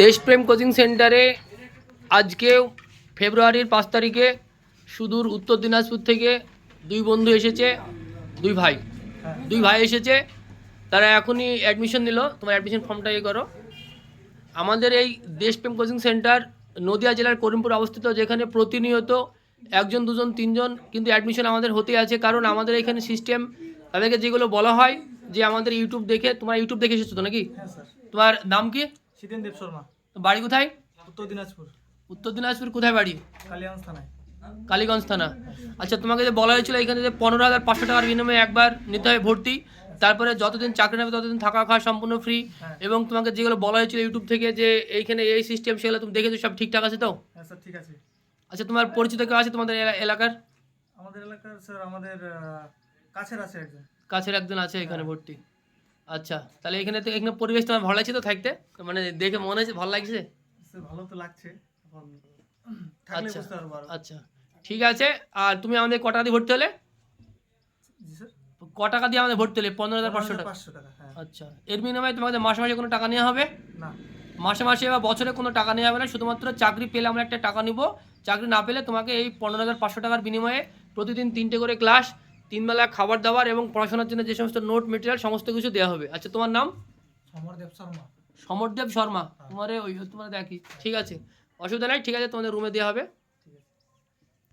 দেশপ্রেম কোচিং সেন্টারে আজকে ফেব্রুয়ারির পাঁচ তারিখে সুদূর উত্তর দিনাজপুর থেকে দুই বন্ধু এসেছে দুই ভাই। দুই ভাই এসেছে তারা এখনই অ্যাডমিশন নিল তোমার অ্যাডমিশন ফর্মটা ইয়ে করো। আমাদের এই দেশপ্রেম কোচিং সেন্টার নদিয়া জেলার করিমপুর অবস্থিত যেখানে প্রতিনিয়ত একজন দুজন তিনজন কিন্তু অ্যাডমিশন আমাদের হতে আছে। কারণ আমাদের এখানে সিস্টেম তাদেরকে যেগুলো বলা হয় যে আমাদের ইউটিউব দেখে তোমার ইউটিউব দেখে এসেছ তো নাকি? হ্যাঁ তোমার নাম কি? দেব শর্মা। বাড়ি কোথায়? উত্তর দিনাজপুর। উত্তর দিনাজপুর কোথায় বাড়ি? কালিয়াগঞ্জ থানায়। কালীগঞ্জ থানা। আচ্ছা তোমাকে যে বলা হয়েছিল এখানে যে পনেরো হাজার পাঁচশো টাকার বিনিময়ে একবার নিতে হয় ভর্তি তারপরে যতদিন চাকরি নেবে ততদিন থাকা খাওয়া সম্পূর্ণ ফ্রি হ্যাঁ। এবং তোমাকে যেগুলো বলা হয়েছিল ইউটিউব থেকে যে এইখানে এই সিস্টেম সেগুলো তুমি দেখেছ সব ঠিকঠাক আছে তো? হ্যাঁ স্যার ঠিক আছে। আচ্ছা তোমার পরিচিত কেউ আছে তোমাদের এলা- এলাকার? আমাদের এলাকার স্যার আমাদের কাছের আছে একজন। কাছের একজন আছে এখানে ভর্তি। আচ্ছা তাহলে এখানে তো এখানে পরিবেশ তোমার ভালো লাগছে তো থাকতে? মানে দেখে মনে হচ্ছে ভালো লাগছে? ভালো তো লাগছে আচ্ছা। আচ্ছা ঠিক আছে। আর তুমি আমাদের ক টাকা দিয়ে ভর্তি হলে? ক টাকা দিয়ে আমাদের ভর্তি হলে পনেরো হাজার পাঁচশো টাকা? পাঁচশো টাকা হ্যাঁ। আচ্ছা এর বিনিময়ে তোমাদের মাসে মাসে কোনো টাকা নেওয়া হবে? না। মাসে মাসে বা বছরে কোনো টাকা নেওয়া হবে না শুধুমাত্র চাকরি পেলে আমরা একটা টাকা নিব। চাকরি না পেলে তোমাকে এই পনেরো হাজার পাঁচশো টাকার বিনিময়ে প্রতিদিন তিনটে করে ক্লাস তিন বেলা খাবার দাবার এবং পড়াশোনার জন্য যে সমস্ত নোট মেটেরিয়াল সমস্ত কিছু দেওয়া হবে। আচ্ছা তোমার নাম? সমরদেব শর্মা। সমরদেব শর্মা। তোমার ওই তোমার দেখি ঠিক আছে। অসুবিধা নাই ঠিক আছে তোমাদের রুমে দেওয়া হবে।